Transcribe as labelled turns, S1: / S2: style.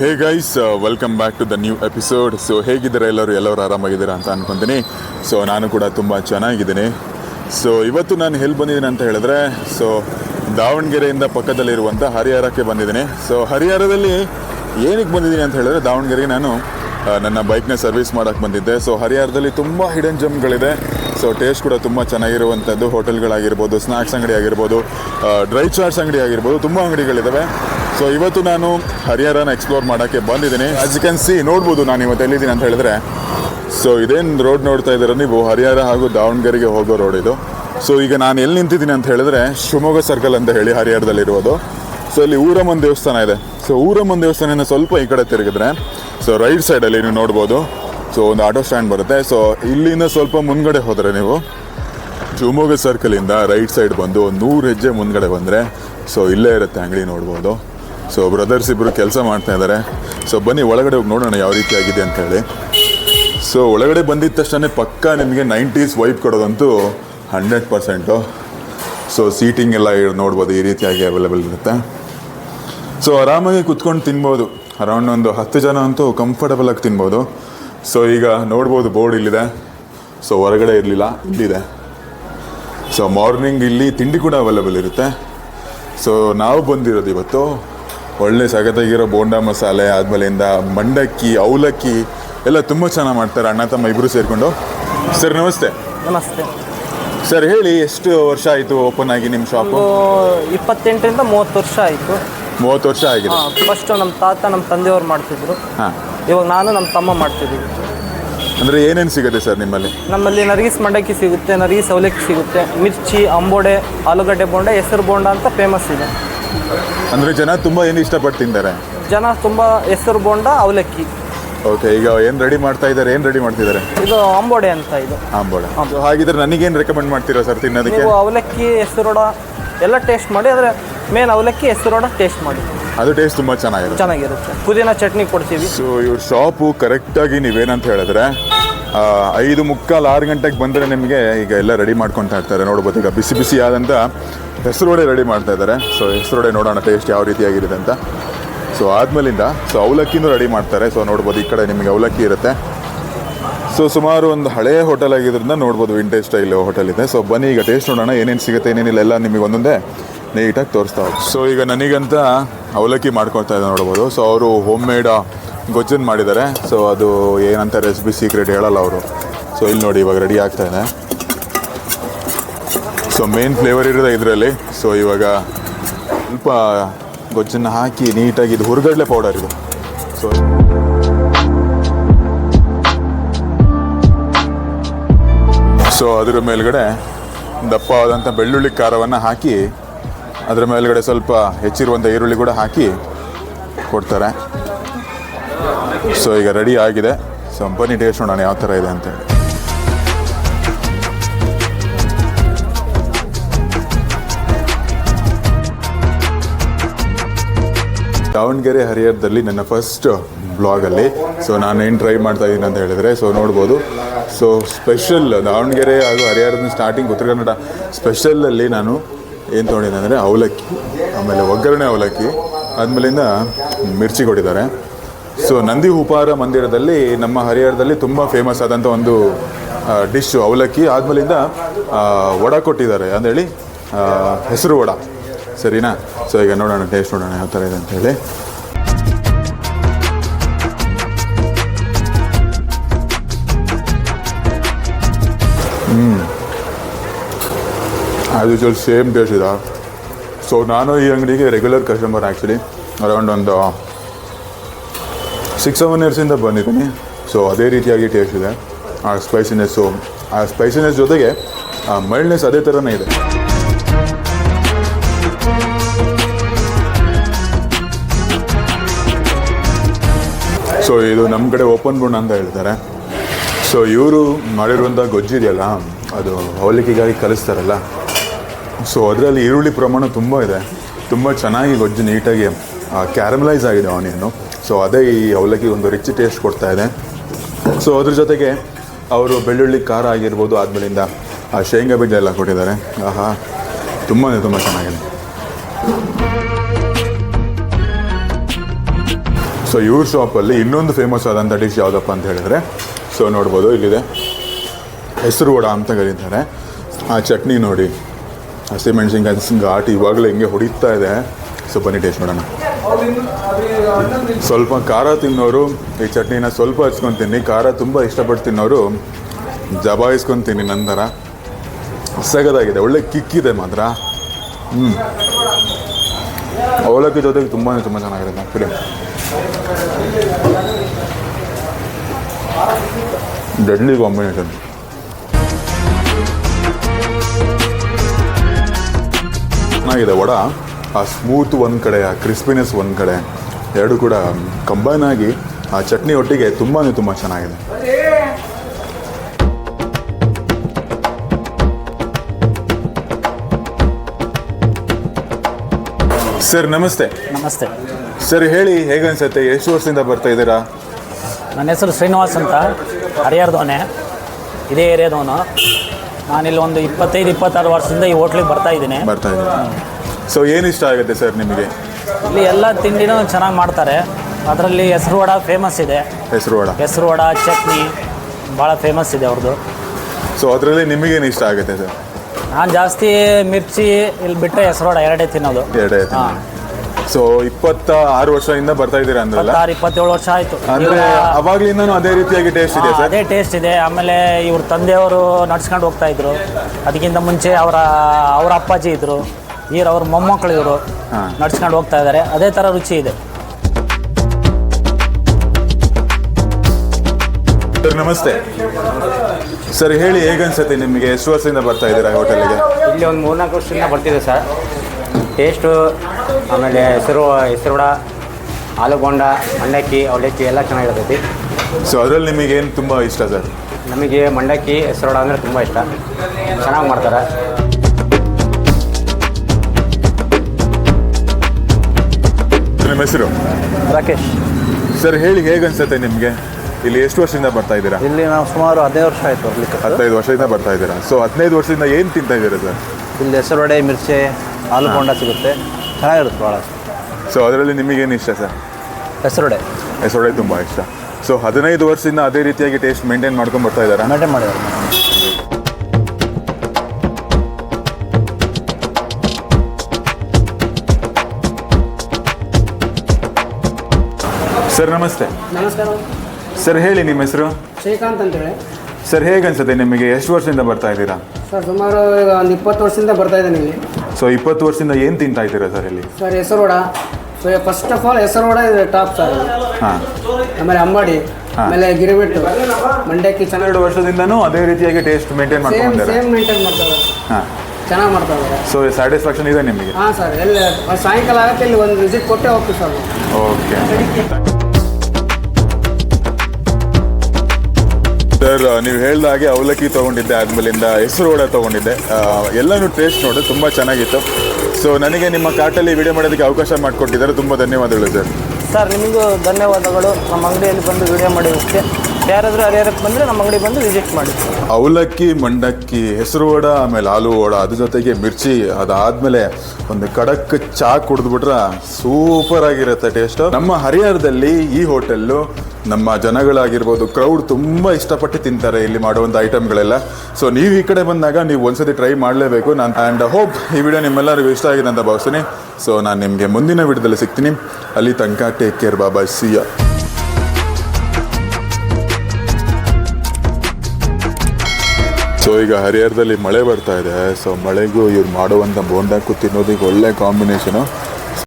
S1: Hey guys welcome back to the new episode so ಹೇಗಿದ್ದಾರೆ ಎಲ್ಲರೂ? ಎಲ್ಲರೂ ಆರಾಮಾಗಿದ್ದೀರಾ ಅಂತ ಅನ್ಕೊತೀನಿ. ಸೊ ನಾನು ಕೂಡ ತುಂಬ ಚೆನ್ನಾಗಿದ್ದೀನಿ. ಸೊ ಇವತ್ತು ನಾನು ಎಲ್ಲಿ ಬಂದಿದ್ದೀನಿ ಅಂತ ಹೇಳಿದ್ರೆ ಸೊ ದಾವಣಗೆರೆಯಿಂದ ಪಕ್ಕದಲ್ಲಿರುವಂಥ ಹರಿಹರಕ್ಕೆ ಬಂದಿದ್ದೀನಿ. ಸೊ ಹರಿಹರದಲ್ಲಿ ಏನಕ್ಕೆ ಬಂದಿದ್ದೀನಿ ಅಂತ ಹೇಳಿದ್ರೆ, ದಾವಣಗೆರೆಗೆ ನಾನು ನನ್ನ ಬೈಕ್ನ ಸರ್ವಿಸ್ ಮಾಡೋಕ್ಕೆ ಬಂದಿದ್ದೆ. ಸೊ ಹರಿಹರದಲ್ಲಿ ತುಂಬ ಹಿಡನ್ ಜಮ್ಗಳಿದೆ ಸೊ ಟೇಸ್ಟ್ ಕೂಡ ತುಂಬ ಚೆನ್ನಾಗಿರುವಂಥದ್ದು ಹೋಟೆಲ್ಗಳಾಗಿರ್ಬೋದು ಸ್ನ್ಯಾಕ್ಸ್ ಅಂಗಡಿ ಆಗಿರ್ಬೋದು ಡ್ರೈ ಚಾಟ್ಸ್ ಅಂಗಡಿ ಆಗಿರ್ಬೋದು, ತುಂಬ ಅಂಗಡಿಗಳಿದ್ದಾವೆ ಸೊ ಇವತ್ತು ನಾನು ಹರಿಹರನ ಎಕ್ಸ್ಪ್ಲೋರ್ ಮಾಡೋಕ್ಕೆ ಬಂದಿದ್ದೀನಿ. ಯು ಕ್ಯಾನ್ ಸಿ ನೋಡ್ಬೋದು ನಾನು ಇವತ್ತು ಎಲ್ಲಿದ್ದೀನಿ ಅಂತ ಹೇಳಿದ್ರೆ. ಸೊ ಇದೇನು ರೋಡ್ ನೋಡ್ತಾ ಇದ್ದೀರ ನೀವು? ಹರಿಹರ ಹಾಗೂ ದಾವಣಗೆರೆಗೆ ಹೋಗೋ ರೋಡ್ ಇದು. ಸೊ ಈಗ ನಾನು ಎಲ್ಲಿ ನಿಂತಿದ್ದೀನಿ ಅಂತ ಹೇಳಿದ್ರೆ, ಶಿವಮೊಗ್ಗ ಸರ್ಕಲ್ ಅಂತ ಹೇಳಿ ಹರಿಹರದಲ್ಲಿರುವುದು ಸೊ ಇಲ್ಲಿ ಊರಮ್ಮನ ದೇವಸ್ಥಾನ ಇದೆ. ಸೊ ಊರಮ್ಮನ ದೇವಸ್ಥಾನದಿಂದ ಸ್ವಲ್ಪ ಈ ಕಡೆ ತಿರುಗಿದ್ರೆ ಸೊ ರೈಟ್ ಸೈಡಲ್ಲಿ ನೀವು ನೋಡ್ಬೋದು. ಸೊ ಒಂದು ಆಟೋ ಸ್ಟ್ಯಾಂಡ್ ಬರುತ್ತೆ. ಸೊ ಇಲ್ಲಿಂದ ಸ್ವಲ್ಪ ಮುಂದ್ಗಡೆ ಹೋದರೆ ನೀವು, ಶಿವಮೊಗ್ಗ ಸರ್ಕಲಿಂದ ರೈಟ್ ಸೈಡ್ ಬಂದು ಒಂದು ನೂರು ಹೆಜ್ಜೆ ಮುಂದ್ಗಡೆ ಬಂದರೆ ಸೊ ಇಲ್ಲೇ ಇರುತ್ತೆ ಅಂಗಡಿ ನೋಡ್ಬೋದು. ಸೊ ಬ್ರದರ್ಸ್ ಇಬ್ಬರು ಕೆಲಸ ಮಾಡ್ತಾ ಇದ್ದಾರೆ. ಸೊ ಬನ್ನಿ, ಒಳಗಡೆ ಹೋಗಿ ನೋಡೋಣ ಯಾವ ರೀತಿ ಆಗಿದೆ ಅಂತ ಹೇಳಿ. ಸೊ ಒಳಗಡೆ ಬಂದಿದ್ದ ತಕ್ಷಣ ಪಕ್ಕ ನಿಮಗೆ ನೈಂಟೀಸ್ ವೈಪ್ ಕೊಡೋದಂತೂ ಹಂಡ್ರೆಡ್ ಪರ್ಸೆಂಟು. ಸೊ ಸೀಟಿಂಗ್ ಎಲ್ಲ ನೋಡ್ಬೋದು, ಈ ರೀತಿಯಾಗಿ ಅವೈಲೇಬಲ್ ಇರುತ್ತೆ. ಸೊ ಆರಾಮಾಗಿ ಕುತ್ಕೊಂಡು ತಿನ್ಬೋದು. ಅರೌಂಡ್ ಒಂದು ಹತ್ತು ಜನ ಅಂತೂ ಕಂಫರ್ಟಬಲ್ ಆಗಿ ತಿನ್ಬೋದು. ಸೊ ಈಗ ನೋಡ್ಬೋದು ಬೋರ್ಡ್ ಇಲ್ಲಿದೆ. ಸೊ ಹೊರಗಡೆ ಇರಲಿಲ್ಲ, ಇಲ್ಲಿದೆ. ಸೊ ಮಾರ್ನಿಂಗ್ ಇಲ್ಲಿ ತಿಂಡಿ ಕೂಡ ಅವೈಲೇಬಲ್ ಇರುತ್ತೆ. ಸೊ ನಾವು ಬಂದಿರೋದು ಇವತ್ತು ಒಳ್ಳೆ ಸಗತಾಗಿರೋ ಬೋಂಡಾ ಮಸಾಲೆ ಆದ್ಮೇಲಿಂದ ಮಂಡಕ್ಕಿ ಅವಲಕ್ಕಿ ಎಲ್ಲ ತುಂಬ ಚೆನ್ನಾಗಿ ಮಾಡ್ತಾರೆ ಅಣ್ಣ ತಮ್ಮ ಇಬ್ಬರು ಸೇರಿಕೊಂಡು. ಸರ್ ನಮಸ್ತೆ.
S2: ನಮಸ್ತೆ.
S1: ಸರ್ ಹೇಳಿ ಎಷ್ಟು ವರ್ಷ ಆಯಿತು ಓಪನ್ ಆಗಿ ನಿಮ್ಮ ಶಾಪು
S2: ಇಪ್ಪತ್ತೆಂಟರಿಂದ ಮೂವತ್ತು ವರ್ಷ ಆಯಿತು.
S1: ಮೂವತ್ತು ವರ್ಷ ಆಗಿದೆ.
S2: ಫಸ್ಟ್ ನಮ್ಮ ತಾತ ನಮ್ಮ ತಂದೆಯವರು ಮಾಡ್ತಿದ್ರು.
S1: ಹಾಂ.
S2: ಇವಾಗ ನಾನು ನಮ್ಮ ತಮ್ಮ ಮಾಡ್ತಿದ್ದೀವಿ.
S1: ಅಂದರೆ ಏನೇನು ಸಿಗುತ್ತೆ ಸರ್ ನಿಮ್ಮಲ್ಲಿ?
S2: ನಮ್ಮಲ್ಲಿ ನರ್ಗೀಸ್ ಮಂಡಕ್ಕಿ ಸಿಗುತ್ತೆ ನರ್ಗೀಸ್ ಅವಲಕ್ಕಿ ಸಿಗುತ್ತೆ ಮಿರ್ಚಿ ಅಂಬೋಡೆ ಆಲೂಗಡ್ಡೆ ಬೋಂಡ ಹೆಸರು ಬೋಂಡ ಅಂತ ಫೇಮಸ್ ಇದೆ.
S1: ಅಂದರೆ ಜನ ತುಂಬ ಏನು ಇಷ್ಟಪಟ್ಟು ತಿಂತಾರೆ?
S2: ಜನ ತುಂಬ ಹೆಸರು ಬೋಂಡ ಅವಲಕ್ಕಿ.
S1: ಓಕೆ ಈಗ ಏನು ರೆಡಿ ಮಾಡ್ತಾ ಇದ್ದಾರೆ? ಏನು ರೆಡಿ ಮಾಡ್ತಿದ್ದಾರೆ?
S2: ಇದು ಅಂಬೋಡೆ ಅಂತ ಇದು.
S1: ಅಂಬೋಡೆ ಹಾಗಿದ್ರೆ ಹಾಗಿದ್ರೆ ನನಗೇನು ರೆಕಮೆಂಡ್ ಮಾಡ್ತೀರಾ ಸರ್ ತಿನ್ನೋದಕ್ಕೆ?
S2: ನೀವು ಅವಲಕ್ಕಿ ಹೆಸರುಡ ಎಲ್ಲ ಟೇಸ್ಟ್ ಮಾಡಿ ಆದರೆ ಮೇನ್ ಅವಲಕ್ಕಿ ಹೆಸರುಡ ಟೇಸ್ಟ್ ಮಾಡಿ.
S1: ಅದು ಟೇಸ್ಟ್ ತುಂಬ ಚೆನ್ನಾಗಿರುತ್ತೆ.
S2: ಚೆನ್ನಾಗಿರುತ್ತೆ. ಪುದೀನ ಚಟ್ನಿ ಕೊಡ್ತೀವಿ.
S1: ಸೊ ಇವ್ರ ಶಾಪು ಕರೆಕ್ಟಾಗಿ ನೀವೇನಂತ ಹೇಳಿದ್ರೆ ಐದು ಮುಕ್ಕಾಲು ಆರು ಗಂಟೆಗೆ ಬಂದರೆ ನಿಮಗೆ ಈಗ ಎಲ್ಲ ರೆಡಿ ಮಾಡ್ಕೊತಾ ಇರ್ತಾರೆ. ನೋಡ್ಬೋದು ಈಗ ಬಿಸಿ ಬಿಸಿ ಆದಂಥ ಹೆಸರುವಡೆ ರೆಡಿ ಮಾಡ್ತಾ ಇದ್ದಾರೆ. ಸೊ ಹೆಸರುವಡೆ ನೋಡೋಣ ಟೇಸ್ಟ್ ಯಾವ ರೀತಿಯಾಗಿರುತ್ತೆ ಅಂತ. ಸೊ ಆದ್ಮೇಲಿಂದ ಸೊ ಅವಲಕ್ಕಿನೂ ರೆಡಿ ಮಾಡ್ತಾರೆ. ಸೊ ನೋಡ್ಬೋದು ಈ ಕಡೆ ನಿಮಗೆ ಅವಲಕ್ಕಿ ಇರುತ್ತೆ. ಸೊ ಸುಮಾರು ಒಂದು ಹಳೆಯ ಹೋಟೆಲ್ ಆಗಿದ್ರಿಂದ ನೋಡ್ಬೋದು ವಿಂಟೇಜ್ ಸ್ಟೈಲ್ ಹೋಟೆಲ್ ಇದೆ. ಸೊ ಬನ್ನಿ ಈಗ ಟೇಸ್ಟ್ ನೋಡೋಣ. ಏನೇನು ಸಿಗುತ್ತೆ, ಏನೇನಿಲ್ಲ, ಎಲ್ಲ ನಿಮಗೆ ಒಂದೊಂದೇ ನೀಟಾಗಿ ತೋರಿಸ್ತಾ ಸೊ ಈಗ ನನಗಂತ ಅವಲಕ್ಕಿ ಮಾಡ್ಕೊಳ್ತಾ ಇದ್ದಾರೆ ನೋಡ್ಬೋದು. ಸೊ ಅವರು ಹೋಮ್ ಮೇಡ್ ಗೊಜ್ಜನ್ನು ಮಾಡಿದ್ದಾರೆ. ಸೊ ಅದು ಏನಂತ ರೆಸಿಪಿ ಸೀಕ್ರೆಟ್ ಹೇಳಲ್ಲ ಅವರು. ಸೊ ಇಲ್ಲಿ ನೋಡಿ ಇವಾಗ ರೆಡಿ ಆಗ್ತಾ ಇದೆ. ಸೊ ಮೇನ್ ಫ್ಲೇವರ್ ಇರೋದ ಇದರಲ್ಲಿ. ಸೊ ಇವಾಗ ಸ್ವಲ್ಪ ಗೊಜ್ಜನ್ನು ಹಾಕಿ ನೀಟಾಗಿ ಇದು ಹುರ್ಗಡ್ಲೆ ಪೌಡರ್ ಇದು. ಸೊ ಸೊ ಅದರ ಮೇಲ್ಗಡೆ ದಪ್ಪವಾದಂಥ ಬೆಳ್ಳುಳ್ಳಿ ಖಾರವನ್ನು ಹಾಕಿ, ಅದರ ಮೇಲ್ಗಡೆ ಸ್ವಲ್ಪ ಹೆಚ್ಚಿರುವಂಥ ಈರುಳ್ಳಿ ಕೂಡ ಹಾಕಿ ಕೊಡ್ತಾರೆ. ಸೊ ಈಗ ರೆಡಿ ಆಗಿದೆ. ಸೊ ಬನ್ನಿ ಟೇಸ್ಟ್ ನೋಡೋಣ ಯಾವ ಥರ ಇದೆ ಅಂತೇಳಿ ದಾವಣಗೆರೆ ಹರಿಹರದಲ್ಲಿ ನನ್ನ ಫಸ್ಟ್ ಬ್ಲಾಗಲ್ಲಿ ಸೊ ನಾನು ಏನು ಟ್ರೈ ಮಾಡ್ತಾ ಇದ್ದೀನಿ ಅಂತ ಹೇಳಿದರೆ ಸೊ ನೋಡ್ಬೋದು. ಸೊ ಸ್ಪೆಷಲ್ ದಾವಣಗೆರೆ ಹಾಗೂ ಹರಿಹರದ ಸ್ಟಾರ್ಟಿಂಗ್ ಉತ್ತರ ಕನ್ನಡ ಸ್ಪೆಷಲಲ್ಲಿ ನಾನು ಏನು ತೊಗೊಂಡಿದ್ದೆ ಅಂದರೆ ಅವಲಕ್ಕಿ, ಆಮೇಲೆ ಒಗ್ಗರಣೆ ಅವಲಕ್ಕಿ, ಆದಮೇಲಿಂದ ಮಿರ್ಚಿ ಕೊಟ್ಟಿದ್ದಾರೆ. ಸೊ ನಂದಿ ಉಪಹಾರ ಮಂದಿರದಲ್ಲಿ ನಮ್ಮ ಹರಿಹರದಲ್ಲಿ ತುಂಬ ಫೇಮಸ್ ಆದಂಥ ಒಂದು ಡಿಶ್ಶು ಅವಲಕ್ಕಿ. ಆದಮೇಲಿಂದ ವಡ ಕೊಟ್ಟಿದ್ದಾರೆ. ಅಂದೇಳಿ ಹೆಸರು ವಡ. ಸರಿನಾ? ಸೊ ಈಗ ನೋಡೋಣ ಟೇಸ್ಟ್ ನೋಡೋಣ ಯಾವ ಥರ ಇದೆ ಅಂತೇಳಿ ಆ್ಯಸ್ ಯೂಶುವಲ್ ಸೇಮ್ ಟೇಸ್ಟ್ ಇದೆ. ಸೊ ನಾನು ಈ ಅಂಗಡಿಗೆ ರೆಗ್ಯುಲರ್ ಕಸ್ಟಮರ್ ಆ್ಯಕ್ಚುಲಿ ಅರೌಂಡ್ ಒಂದು ಸಿಕ್ಸ್ ಸೆವೆನ್ ಇಯರ್ಸಿಂದ ಬಂದಿದ್ದೀನಿ ಸೊ ಅದೇ ರೀತಿಯಾಗಿ ಟೇಸ್ಟ್ ಇದೆ. ಆ ಸ್ಪೈಸಿನೆಸ್ಸು ಆ ಸ್ಪೈಸಿನೆಸ್ ಜೊತೆಗೆ, ಆ ಮೈಲ್ಡ್ನೆಸ್ ಅದೇ ಥರನೇ ಇದೆ. ಸೊ ಇದು ನಮ್ಮ ಕಡೆ ಓಪನ್ ಬುಣ ಅಂತ ಹೇಳ್ತಾರೆ. ಸೊ ಇವರು ಮಾಡಿರುವಂಥ ಗೊಜ್ಜಿದೆಯಲ್ಲ ಅದು ಹೋಲಿಕೆಗಾಗಿ ಕಲಿಸ್ತಾರಲ್ಲ. ಸೊ ಅದರಲ್ಲಿ ಈರುಳ್ಳಿ ಪ್ರಮಾಣ ತುಂಬ ಇದೆ. ತುಂಬ ಚೆನ್ನಾಗಿ ಗೊಜ್ಜು ನೀಟಾಗಿ ಕ್ಯಾರಮಲೈಸ್ ಆಗಿದೆ ಆನಿಯನ್ನು ಸೊ ಅದೇ ಈ ಅವಲಕ್ಕಿ ಒಂದು ರಿಚ್ ಟೇಸ್ಟ್ ಕೊಡ್ತಾ ಇದೆ. ಸೊ ಅದ್ರ ಜೊತೆಗೆ ಅವರು ಬೆಳ್ಳುಳ್ಳಿ ಖಾರ ಆಗಿರ್ಬೋದು ಆದಮೇಲಿಂದ, ಆ ಶೇಂಗಾ ಬೀಜ ಎಲ್ಲ ಕೊಟ್ಟಿದ್ದಾರೆ. ಆಹಾ ತುಂಬಾ ತುಂಬ ಚೆನ್ನಾಗಿದೆ. ಸೊ ಇವ್ರ ಶಾಪಲ್ಲಿ ಇನ್ನೊಂದು ಫೇಮಸ್ ಆದಂಥ ಡಿಶ್ ಯಾವುದಪ್ಪ ಅಂತ ಹೇಳಿದ್ರೆ ಸೊ ನೋಡ್ಬೋದು, ಇಲ್ಲಿದೆ. ಹೆಸರು ವಡ ಅಂತ ಕರೀತಾರೆ. ಆ ಚಟ್ನಿ ನೋಡಿ. ಹಸಿಮೆಣ್ಸಿನ್ಕಾಯಿ ಘಾಟ್ ಇವಾಗಲೇ ಹಿಂಗೆ ಹೊಡಿತಾ ಇದೆ. ಸೊ ಬನ್ನಿ ಟೇಸ್ಟ್ ಮಾಡೋಣ ಸ್ವಲ್ಪ ಖಾರ ತಿನ್ನೋರು, ಈ ಚಟ್ನಿನ ಸ್ವಲ್ಪ ಹಚ್ಕೊಂಡು ತಿನ್ನಿ ಖಾರ ತುಂಬ ಇಷ್ಟಪಟ್ಟು ತಿನ್ನೋರು ಜಬಾಯಿಸ್ಕೊಂಡು ತಿನ್ನಿ ನಂತರ. ಸಗದಾಗಿದೆ, ಒಳ್ಳೆ ಕಿಕ್ಕಿದೆ ಮಾತ್ರ. ಹ್ಞೂ ಅವಲಕ್ಕಿ ಜೊತೆಗೆ ತುಂಬಾ ತುಂಬ ಚೆನ್ನಾಗಿರುತ್ತೆ ಆ್ಯಕ್ಚುಲಿ ಡೆಡ್ಲಿ ಕಾಂಬಿನೇಷನ್ ಚೆನ್ನಾಗಿದೆ ವಡ. ಆ ಸ್ಮೂತ್ ಒಂದು ಕಡೆ ಆ ಕ್ರಿಸ್ಪಿನೆಸ್ ಒಂದು ಕಡೆ ಎರಡು ಕೂಡ ಕಂಬೈನ್ ಆಗಿ ಆ ಚಟ್ನಿ ಒಟ್ಟಿಗೆ ತುಂಬಾ ತುಂಬ ಚೆನ್ನಾಗಿದೆ. ಸರ್ ನಮಸ್ತೆ.
S3: ನಮಸ್ತೆ.
S1: ಸರ್ ಹೇಳಿ ಹೇಗನ್ಸುತ್ತೆ ಎಷ್ಟು ವರ್ಷದಿಂದ ಬರ್ತಾ ಇದ್ದೀರಾ?
S3: ನನ್ನ ಹೆಸರು ಶ್ರೀನಿವಾಸ್ ಅಂತ. ಹರಿಹರದವನೇ ಇದೇ ಏರಿಯಾದವನು ನಾನಿಲ್ಲಿ ಒಂದು ಇಪ್ಪತ್ತೈದು ಇಪ್ಪತ್ತಾರು ವರ್ಷದಿಂದ ಈ ಹೋಟ್ಲಿಗೆ ಬರ್ತಾ ಇದ್ದೀನಿ.
S1: ಬರ್ತಾ ಇದ್ದೀರಾ? ಸೊ ಏನು ಇಷ್ಟ ಆಗುತ್ತೆ ಸರ್ ನಿಮಗೆ?
S3: ಇಲ್ಲಿ ಎಲ್ಲ ತಿಂಡಿನೂ ಚೆನ್ನಾಗಿ ಮಾಡ್ತಾರೆ. ಅದರಲ್ಲಿ ಹೆಸರು ವಡ ಫೇಮಸ್ ಇದೆ.
S1: ಹೆಸರು ವಡ.
S3: ಹೆಸರು ವಡ ಚಟ್ನಿ ಭಾಳ ಫೇಮಸ್ ಇದೆ ಅವ್ರದ್ದು
S1: ಸೊ ಅದರಲ್ಲಿ ನಿಮಗೇನು ಇಷ್ಟ ಆಗುತ್ತೆ ಸರ್
S3: ನಾನು ಜಾಸ್ತಿ ಮಿರ್ಚಿ ಇಲ್ಲಿ ಬಿಟ್ಟರೆ ಹೆಸರು ವಡ ಎರಡೇ ತಿನ್ನೋದು.
S1: ಎರಡೇ
S3: ಹಾಂ.
S1: ಸೊ ಇಪ್ಪತ್ತ ಆರು ವರ್ಷದಿಂದ ಬರ್ತಾ ಇದ್ದೀರಾ ಅಂದ್ರಲ್ಲ?
S3: ಇಪ್ಪತ್ತಾರು ಇಪ್ಪತ್ತೇಳು ವರ್ಷ ಆಯಿತು.
S1: ಅಂದ್ರೆ ಅವಾಗ್ಲಿಂದನೂ ಅದೇ ರೀತಿಯಾಗಿ ಟೇಸ್ಟ್ ಇದೆ ಸರ್
S3: ಅದೇ ಟೇಸ್ಟ್ ಇದೆ. ಆಮೇಲೆ ಇವ್ರ ತಂದೆಯವರು ನಡ್ಸ್ಕೊಂಡು ಹೋಗ್ತಾ ಇದ್ರು. ಅದಕ್ಕಿಂತ ಮುಂಚೆ ಅವರ ಅವರ ಅಪ್ಪಾಜಿ ಇದ್ರು. ಈಗ ಅವ್ರ ಮೊಮ್ಮಕ್ಕಳು ಇವರು
S1: ಹಾ.
S3: ನಡ್ಸ್ಕೊಂಡು ಹೋಗ್ತಾ ಇದ್ದಾರೆ ಅದೇ ಥರ ರುಚಿ ಇದೆ.
S1: ಸರ್ ನಮಸ್ತೆ. ಸರ್ ಹೇಳಿ ಹೇಗನ್ಸುತ್ತೆ ನಿಮಗೆ? ಎಷ್ಟು ವರ್ಷದಿಂದ ಬರ್ತಾ ಇದ್ದೀರಾ ಹೋಟೆಲಿಗೆ?
S4: ಇಲ್ಲಿ ಒಂದು ಮೂರ್ನಾಲ್ಕು ವರ್ಷದಿಂದ ಬರ್ತಿದೆ ಸರ್. ಟೇಸ್ಟು ಆಮೇಲೆ ಹೆಸರು ಹೆಸರು ವಡ ಆಲೂಗೊಂಡ ಮಂಡಕ್ಕಿ ಅವಲಕ್ಕಿ ಎಲ್ಲ ಚೆನ್ನಾಗಿರ್ತೈತಿ.
S1: ಸೊ ಅದರಲ್ಲಿ ನಿಮಗೇನು ಏನು ತುಂಬ ಇಷ್ಟ ಸರ್?
S4: ನಮಗೆ ಮಂಡಕ್ಕಿ ಹೆಸರು ವಡ ಅಂದರೆ ತುಂಬ ಇಷ್ಟ. ಚೆನ್ನಾಗಿ ಮಾಡ್ತಾರೆ.
S1: ನಿಮ್ಮ ಹೆಸರು?
S2: ರಾಕೇಶ್.
S1: ಸರ್ ಹೇಳಿ ಹೇಗೆ ಅನ್ಸುತ್ತೆ ನಿಮಗೆ? ಇಲ್ಲಿ ಎಷ್ಟು ವರ್ಷದಿಂದ ಬರ್ತಾ ಇದ್ದೀರಾ?
S2: ಇಲ್ಲಿ ನಾವು ಸುಮಾರು ಹದಿನೈದು ವರ್ಷ ಆಯಿತು ಬರ್ಲಿಕ್ಕೆ
S1: ಹದಿನೈದು ವರ್ಷದಿಂದ ಬರ್ತಾ ಇದ್ದೀರಾ? ಸೊ ಹದಿನೈದು ವರ್ಷದಿಂದ ಏನು ತಿಂತಾ ಇದ್ದೀರಾ ಸರ್?
S2: ಇಲ್ಲಿ ಹೆಸರು ವಡೆ ಮಿರ್ಚಿ ಆಲೂ ಬೋಂಡ ಸಿಗುತ್ತೆ. ಚೆನ್ನಾಗಿರುತ್ತೆ ಭಾಳ
S1: ಸೊ ಅದರಲ್ಲಿ ನಿಮಗೇನು ಇಷ್ಟ ಸರ್?
S2: ಹೆಸರು ವಡೆ.
S1: ಹೆಸರೊಡೆ ತುಂಬ ಇಷ್ಟ. ಸೊ ಹದಿನೈದು ವರ್ಷದಿಂದ ಅದೇ ರೀತಿಯಾಗಿ ಟೇಸ್ಟ್ ಮೇಂಟೈನ್ ಮಾಡ್ಕೊಂಡು ಬರ್ತಾ ಇದ್ದಾರೆ?
S2: ಮೇಂಟೈನ್ ಮಾಡಿದ್ದಾರೆ.
S1: ಸರ್ ನಮಸ್ತೆ.
S5: ನಮಸ್ಕಾರ.
S1: ಸರ್ ಹೇಳಿ ನಿಮ್ಮ ಹೆಸರು?
S5: ಶ್ರೀಕಾಂತ್ ಅಂತೇಳಿ.
S1: ಸರ್ ಹೇಗನ್ಸುತ್ತೆ ನಿಮಗೆ? ಎಷ್ಟು ವರ್ಷದಿಂದ ಬರ್ತಾ ಇದ್ದೀರಾ?
S5: ಸರ್ ಸುಮಾರು ಈಗ ಒಂದು ಇಪ್ಪತ್ತು ವರ್ಷದಿಂದ ಬರ್ತಾ ಇದ್ದೀನಿ ಇಲ್ಲಿ.
S1: ಸೊ ಇಪ್ಪತ್ತು ವರ್ಷದಿಂದ ಏನು ತಿಂತಾ ಇದ್ದೀರಾ ಸರ್ ಇಲ್ಲಿ?
S5: ಸರ್ ಹೆಸರು vada so first of all ಹೆಸರು ವಡ ಇದೆ ಟಾಪ್ ಸರ್.
S1: ಹಾಂ.
S5: ಆಮೇಲೆ ಅಂಬಾಡಿ ಆಮೇಲೆ ಗಿರಿಬಿಟ್ಟು ಮಂಡ್ಯಕ್ಕೆ ಚೆನ್ನಾಗಿ
S1: ಹನ್ನೆರಡು ವರ್ಷದಿಂದನೂ ಅದೇ ರೀತಿಯಾಗಿ ಟೇಸ್ಟ್ ಮೇಂಟೈನ್
S5: ಸೇಮ್
S1: ಮಾಡ್ಕೊಂಡಿದ್ದಾರೆ
S5: ಸೇಮ್ ಮೇಂಟೈನ್ ಮಾಡ್ತಾರೆ
S1: ಹಾಂ.
S5: ಚೆನ್ನಾಗಿ ಮಾಡ್ತಾರೆ ಇದ್ದಾರೆ.
S1: ಸೊ ಸ್ಯಾಟಿಸ್ಫ್ಯಾಕ್ಷನ್ ಇದೆ ನಿಮಗೆ?
S5: ಹಾಂ ಸರ್ ಎಲ್ಲ ಸಾಯಂಕಾಲ ಆಗುತ್ತೆ ಇಲ್ಲಿ ಒಂದು ವಿಸಿಟ್ ಕೊಟ್ಟೆ ಹೋಗ್ತೀವಿ ಸರ್. ನಾವು.
S1: ಓಕೆ ಸರ್, ನೀವು ಹೇಳ್ದ ಹಾಗೆ ಅವಲಕ್ಕಿ ತೊಗೊಂಡಿದ್ದೆ ಆದ್ಮೇಲಿಂದ ಹೆಸರು ವಡೆ ತೊಗೊಂಡಿದ್ದೆ. ಎಲ್ಲನೂ ಟೇಸ್ಟ್ ನೋಡಿ, ತುಂಬ ಚೆನ್ನಾಗಿತ್ತು. ಸೊ ನನಗೆ ನಿಮ್ಮ ಕಾರ್ಟಲ್ಲಿ ವಿಡಿಯೋ ಮಾಡೋದಕ್ಕೆ ಅವಕಾಶ ಮಾಡಿಕೊಟ್ಟಿದ್ದಾರೆ. ತುಂಬ ಧನ್ಯವಾದಗಳು ಸರ್.
S2: ಸರ್, ನಿಮಗೂ ಧನ್ಯವಾದಗಳು. ನಮ್ಮ ಅಂಗಡಿಯಲ್ಲಿ ಬಂದು ವಿಡಿಯೋ ಮಾಡಿದ್ದಕ್ಕೆ. ಯಾರಾದರೂ ಹರಿಹರಕ್ಕೆ ಬಂದರೆ ನಮ್ಮ ಅಂಗಡಿ ಬಂದು ವಿಸಿಟ್ ಮಾಡಿ.
S1: ಅವಲಕ್ಕಿ, ಮಂಡಕ್ಕಿ, ಹೆಸರು ವಡ, ಆಮೇಲೆ ಆಲೂ ವಡ, ಅದ್ರ ಜೊತೆಗೆ ಮಿರ್ಚಿ, ಅದಾದಮೇಲೆ ಒಂದು ಕಡಕ್ ಚಾ ಕುಡಿದ್ಬಿಟ್ರೆ ಸೂಪರ್ ಆಗಿರುತ್ತೆ ಟೇಸ್ಟ್ ನಮ್ಮ ಹರಿಹರದಲ್ಲಿ ಈ ಹೋಟೆಲ್ಲು ನಮ್ಮ ಜನಗಳಾಗಿರ್ಬೋದು ಕ್ರೌಡ್ ತುಂಬ ಇಷ್ಟಪಟ್ಟು ತಿಂತಾರೆ ಇಲ್ಲಿ ಮಾಡುವಂಥ ಐಟಮ್ಗಳೆಲ್ಲ ಸೊ ನೀವು ಈ ಕಡೆ ಬಂದಾಗ ನೀವು ಒಂದ್ಸತಿ ಟ್ರೈ ಮಾಡಲೇಬೇಕು. ನಾನು ಆ್ಯಂಡ್ ಹೋಪ್ ಈ ವಿಡಿಯೋ ನಿಮ್ಮೆಲ್ಲರಿಗೂ ಇಷ್ಟ ಆಗಿದೆ ಅಂತ ಭಾವಿಸ್ತೀನಿ. ಸೊ ನಾನು ನಿಮಗೆ ಮುಂದಿನ ವಿಡಿಯೋದಲ್ಲಿ ಸಿಗ್ತೀನಿ. ಅಲ್ಲಿ ತನಕ ಟೇಕ್ ಕೇರ್ ಬಾಬಾ ಸಿಯಾ ಈಗ ಹರಿಹರದಲ್ಲಿ ಮಳೆ ಬರ್ತಾ ಇದೆ. ಸೊ ಮಳೆಗೂ ಇವ್ರು ಮಾಡುವಂಥ ಬೋಂಡಾಕು ತಿನ್ನೋದಕ್ಕೆ ಒಳ್ಳೆ ಕಾಂಬಿನೇಷನು